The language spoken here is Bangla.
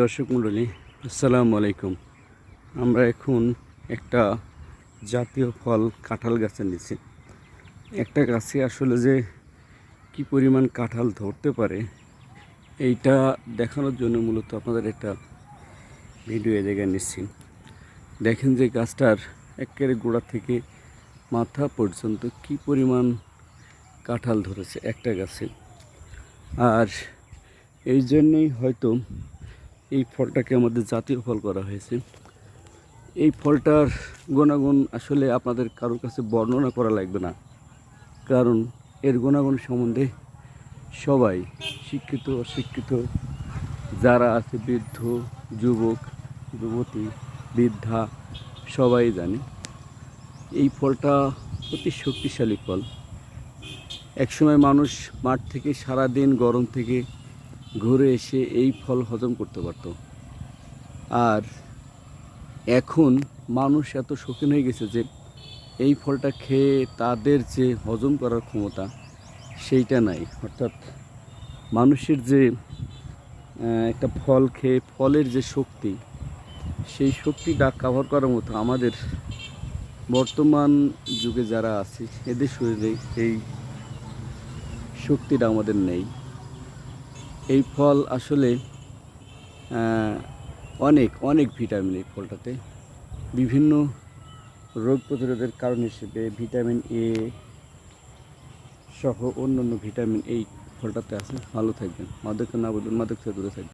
দর্শক মণ্ডলী, আসসালামু আলাইকুম। আমরা এখন একটা জাতীয় ফল কাঁঠাল গাছের নিচে একটা গাছে আসলে যে কি পরিমাণ কাঁঠাল ধরতে পারে, এইটা দেখানোর জন্য মূলত আপনাদের একটা ভিডিও এ জায়গায় নিচ্ছি। দেখেন যে গাছটার একেবারে গোড়া থেকে মাথা পর্যন্ত কি পরিমাণ কাঁঠাল ধরেছে একটা গাছে। আর এই জন্যই হয়তো এই ফলটাকে আমাদের জাতীয় ফল করা হয়েছে। এই ফলটার গুণাগুণ আসলে আপনাদের কারোর কাছে বর্ণনা করা লাগবে না। কারণ এর গুণাগুণ সম্বন্ধে সবাই শিক্ষিত, অশিক্ষিত, যারা আছে বৃদ্ধ, যুবক, যুবতী, বৃদ্ধা, সবাই জানে। এই ফলটা অতি শক্তিশালী ফল। একসময় মানুষ মাঠ থেকে সারা দিন গরম থেকে ঘুরে এসে এই ফল হজম করতে পারত। আর এখন মানুষ এত শৌখিন হয়ে গেছে যে এই ফলটা খেয়ে তাদের যে হজম করার ক্ষমতা, সেইটা নাই। অর্থাৎ মানুষের যে একটা ফল খেয়ে ফলের যে শক্তি, সেই শক্তিটা কাভার করার মতো আমাদের বর্তমান যুগে যারা আছে, এদের শরীরে এই শক্তিটা আমাদের নেই। এই ফল আসলে অনেক অনেক ভিটামিন এই ফলটাতে। বিভিন্ন রোগ প্রতিরোধের কারণ হিসেবে ভিটামিন এ সহ অন্যান্য ভিটামিন এই ফলটাতে আছে। ভালো থাকবেন। মাদক না বলুন মাদক থেকে দূরে থাকবেন।